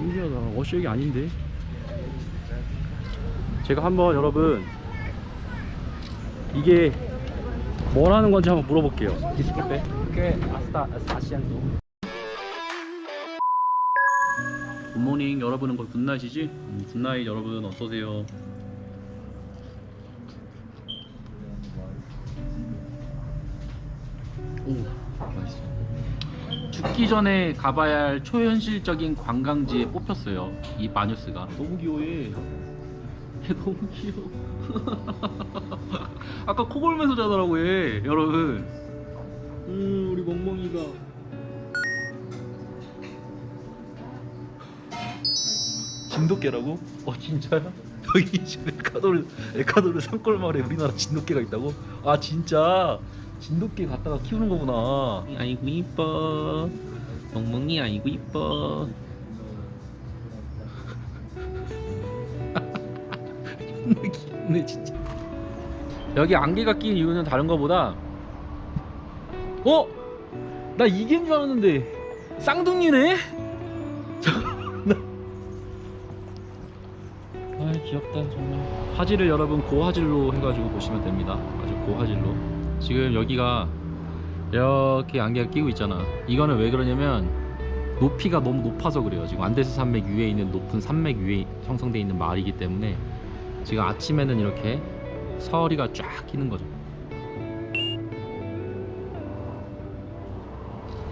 신기하다. 워시역이 아닌데. 제가 한번 여러분 이게 뭐라는 건지 한번 물어볼게요. 디스플레이. 꽤 아스타 아시안도. 굿모닝 여러분은 거의 굿나잇이지? 음, 굿나잇 여러분 어서오세요. 오 맛있어. 죽기 전에 가봐야 할 초현실적인 관광지에 뽑혔어요. 이 마뉴스가 너무 귀여워해. 얘 너무 귀여워. 아까 코 골면서 자더라고 얘 여러분. 음 우리 멍멍이가. 진돗개라고? 어 진짜야? 여기 지금 에카도르 에카도르 산골마을에 우리나라 진돗개가 있다고? 아 진짜 진돗개 갖다가 키우는 거구나. 아이고 이뻐. 멍멍이 아이고 이뻐. 귀엽네 진짜. 여기 안개가 낀 이유는 다른 거보다 어? 나 이게인 줄 알았는데 쌍둥이네? 아 귀엽다 정말 화질을 여러분 고화질로 해가지고 보시면 됩니다 아주 고화질로 지금 여기가 이렇게 안개가 끼고 있잖아. 이거는 왜 그러냐면 높이가 너무 높아서 그래요. 지금 안데스 산맥 위에 있는 높은 산맥 위에 형성되어 있는 마을이기 때문에 지금 아침에는 이렇게 서리가 쫙 끼는 거죠.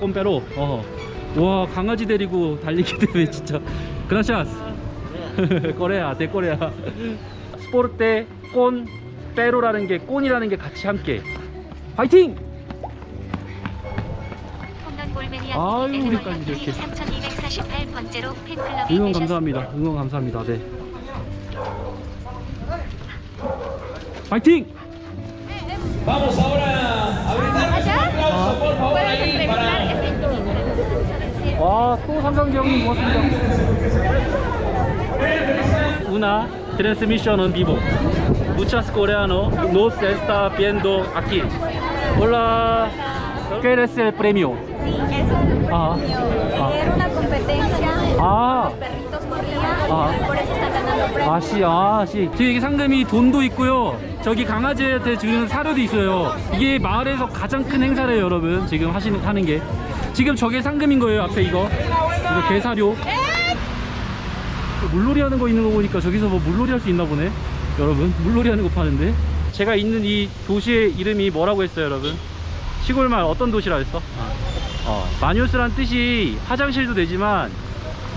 꼼빼로 어. 와 강아지 데리고 달리기 때문에 진짜. 그라시아스. 꼬레야 대꼬레야 스포르테 꼰 빼로라는 게 꼰이라는 게 같이 함께 화이팅! 아유, 우리까지 이렇게. 3248번째로 팬클럽이 응원 되셨습니다. 감사합니다 응원 감사합니다 네 화이팅! Vamos ahora a brindar un aplauso, por favor, ahí para 와 또 삼성기 형님 고맙습니다 Una transmisión en vivo Muchas coreanos nos está viendo aquí Hola ¿Qué es el premio? Sí, es un premio. Ah, ah. Era una competencia. Ah. Los perritos corrían. Ah. Por eso están ganando premios. 아씨 아씨 지금 여기 상금이 돈도 있고요 저기 강아지한테 주는 사료도 있어요 이게 마을에서 가장 큰 행사래요 여러분 지금 하시는 하는 게 지금 저게 상금인 거예요 앞에 이거 이거 개사료 물놀이 하는 거 있는 거 보니까 저기서 뭐 물놀이 할 수 있나 보네 여러분 물놀이 하는 거 파는데 제가 있는 이 도시의 이름이 뭐라고 했어요 여러분 시골마을 어떤 도시라 했어? 어, 마뉴스란 뜻이 화장실도 되지만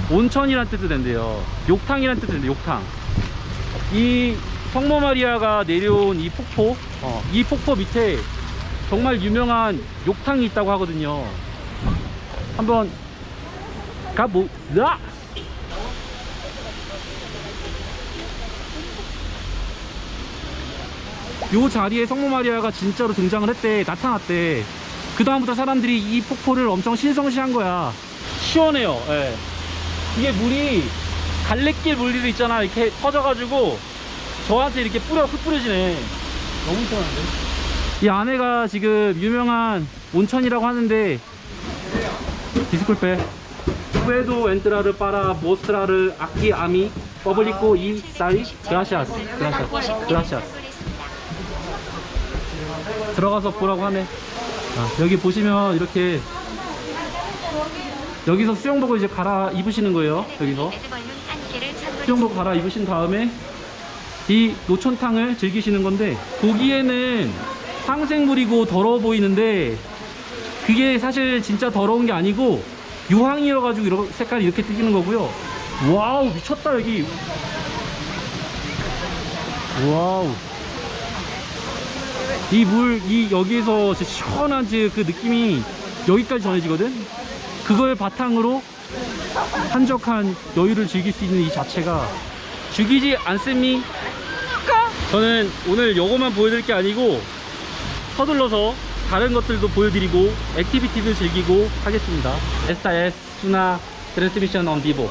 온천이란 뜻도 된대요. 욕탕이란 뜻도 된대, 욕탕. 이 성모 마리아가 내려온 이 폭포, 어, 이 폭포 밑에 정말 유명한 욕탕이 있다고 하거든요. 한번 가보자! 요 자리에 성모 마리아가 진짜로 등장을 했대, 나타났대. 그 다음부터 사람들이 이 폭포를 엄청 신성시한 거야. 시원해요. 예. 이게 물이 갈래길 물들이 있잖아 이렇게 터져가지고 저한테 이렇게 뿌려 흙 뿌려지네 너무 시원한데 이 안에가 지금 유명한 온천이라고 하는데 디스쿨페 entrar para mostrar aquí a mi público y salir gracias gracias gracias 들어가서 보라고 하네 아, 여기 보시면 이렇게 여기서 수영복을 이제 갈아 입으시는 거예요. 여기서. 수영복 갈아 입으신 다음에 이 노천탕을 즐기시는 건데 보기에는 항생물이고 더러워 보이는데 그게 사실 진짜 더러운 게 아니고 유황이어가지고 이런 색깔이 이렇게 튀기는 거고요. 와우 미쳤다 여기. 와우. 이 물, 이 여기에서 시원한 그 느낌이 여기까지 전해지거든? 그걸 바탕으로 한적한 여유를 즐길 수 있는 이 자체가 죽이지 않습니까? 저는 오늘 요거만 보여드릴 게 아니고 서둘러서 다른 것들도 보여드리고 액티비티도 즐기고 하겠습니다. Es una transmisión en vivo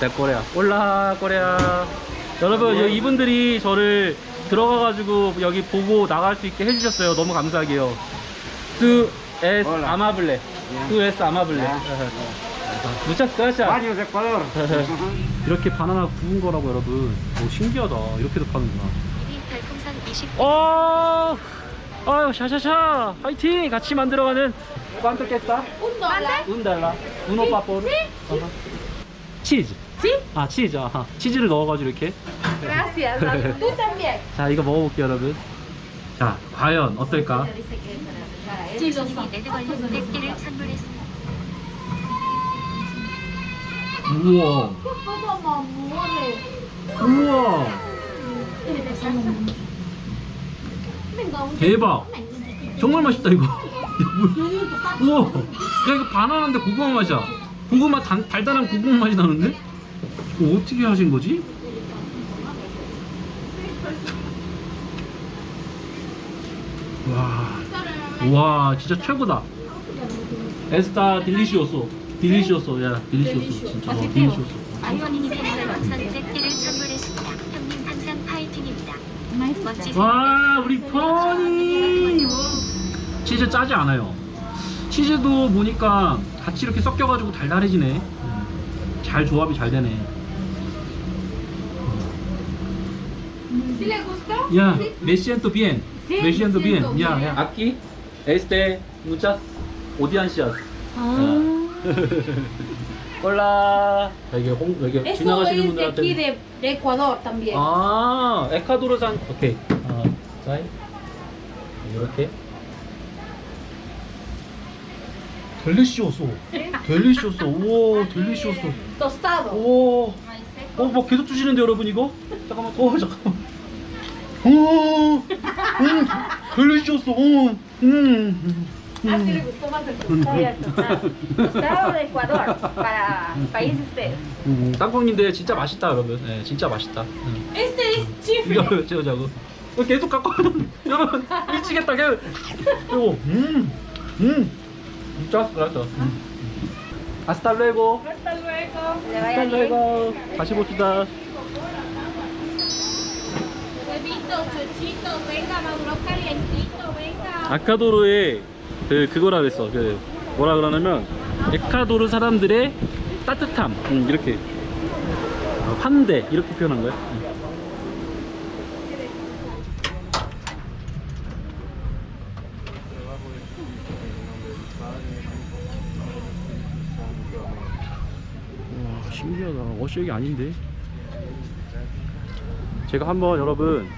de Corea. 올라 코레아. 여러분 여- 이분들이 저를 들어가가지고 여기 보고 나갈 수 있게 해주셨어요. 너무 감사하게요. Tú es amable. Tú es amable. 무차스 가샤. Varios de Ecuador. 이렇게 바나나 구운 거라고 여러분. 오 신기하다. 이렇게도 파는구나. 1위 별풍선 20. 어, 아유 샤샤샤 화이팅 같이 만들어가는 dólar. Uno pa por. Ajá. 치즈. 아 치즈. 아하. 치즈를 넣어가지고 이렇게. Gracias. Tú también. 자 이거 먹어볼게요 여러분. 자 과연 어떨까? 교수님이 레드걸린 100개를 선물했습니다. 우와. 우와. 대박. 정말 맛있다 이거. 우와. 야 이거 바나나인데 고구마 맛이야. 고구마 단, 달달한 고구마 맛이 나는데? 이거 어떻게 하신 거지? 와. 와 진짜 최고다. 에스타 딜리시오소. 딜리시오소. 야 딜리시오소 진짜. 와, 딜리시오소. 아이원님이 별풍선 100개를 선물했습니다. 형님 항상 파이팅입니다. 멋지세요. 와 우리 퍼니 치즈 짜지 않아요 치즈도 보니까 같이 이렇게 섞여가지고 달달해지네 음, 잘 조합이 잘 되네 ¿Sí le gustó? 야 메시엔토 비엔 Sí, 메시엔토 비엔 siento 야, bien. 야 아키 에스테 무차스 오디안시아스 콜라 여기 홍 여기 Eso 지나가시는 es de 분들한테 aquí de, de Ecuador también. 아, 에콰도르산. 오케이. 아, 자, 이렇게. 델리시오소. 델리시오소. 우와, 델리시오소. Tostado. 오. 어, 뭐 계속 주시는데 여러분 이거? 잠깐만. 어, 잠깐만. 오. 음. 델리시오소. 오. 음. Ah, sí le gustó más el tostado. Tostado de Ecuador para país de ustedes. 음, 땅콩인데 진짜 맛있다 여러분. 네, 진짜 맛있다. 음. Este es chifre. 이거 찍어자고. 어, 계속 갖고 와요. 여러분 미치겠다. 계속. 이거 음, 음, 진짜 그렇다. 음. 아스타 루에고. Hasta luego. Que le vaya bien. 루에고. 다시 봅시다. 아카도르의 그 그거라 그랬어. 그 뭐라 그러냐면 에콰도르 사람들의 따뜻함. 음, 이렇게 어, 환대 이렇게 표현한 거야. 음. 와 신기하다. 워셔기 아닌데. 제가 한번 여러분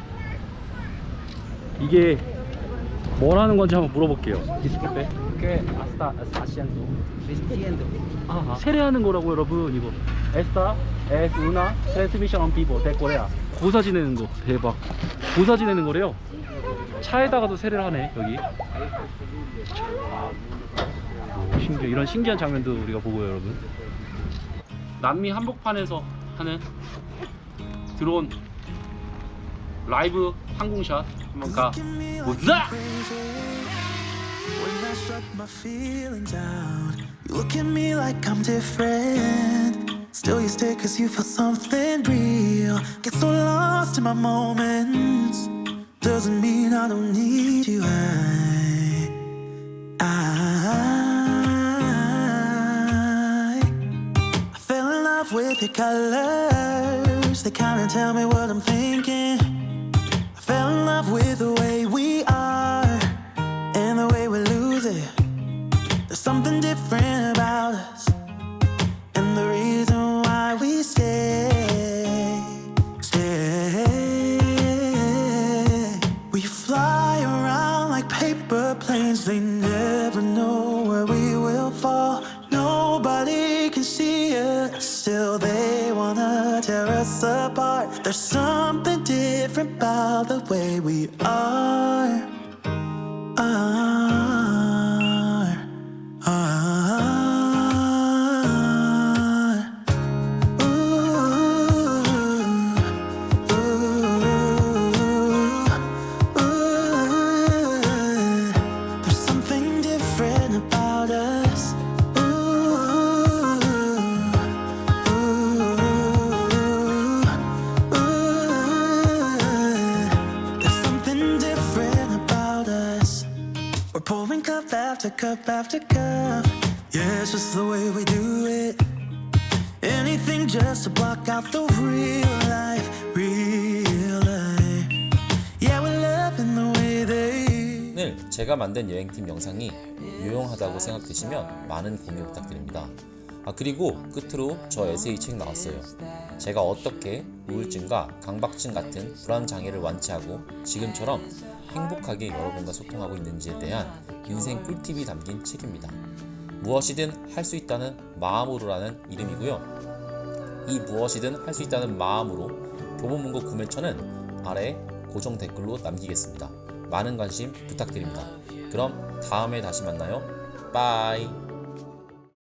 이게 뭐라는 건지 한번 물어볼게요. 디스플레이. 그 아스타 아시안도. 아, 세례하는 거라고 여러분 이거. 에스타 에스 우나 트랜스미션 언 비보 데코레아. 고사 지내는 거 대박. 고사 지내는 거래요. 차에다가도 세례를 하네 여기. 오, 신기해. 이런 신기한 장면도 우리가 보고요 여러분. 남미 한복판에서 하는 드론 라이브 항공샷 한번 가 보자. When I shut my feelings out, you look at me like I'm different. Still, you stay cause you feel something real. Get so lost in my moments. Doesn't mean I don't need you. I, I, I fell in love with your colors. They kinda tell me what I'm thinking. Love with the way we are and the way we lose it. There's something different about us, and the reason why we stay, stay. We fly around like paper planes, they never know where we will fall. Nobody can see us, still they wanna tear us apart. There's something different about the after cup. Yeah, it's just the way we do it. Anything just to block out the real life, real life. Yeah, we're loving the way they. 오늘 제가 만든 여행팀 영상이 유용하다고 생각되시면 많은 공유 부탁드립니다. 아 그리고 끝으로 저 에세이 책 나왔어요. 제가 어떻게 우울증과 강박증 같은 불안 장애를 완치하고 지금처럼 행복하게 여러분과 소통하고 있는지에 대한 인생 꿀팁이 담긴 책입니다. 무엇이든 할 수 있다는 마음으로라는 이름이고요. 이 무엇이든 할 수 있다는 마음으로 교본 문고 구매처는 아래 고정 댓글로 남기겠습니다. 많은 관심 부탁드립니다. 그럼 다음에 다시 만나요. 빠이.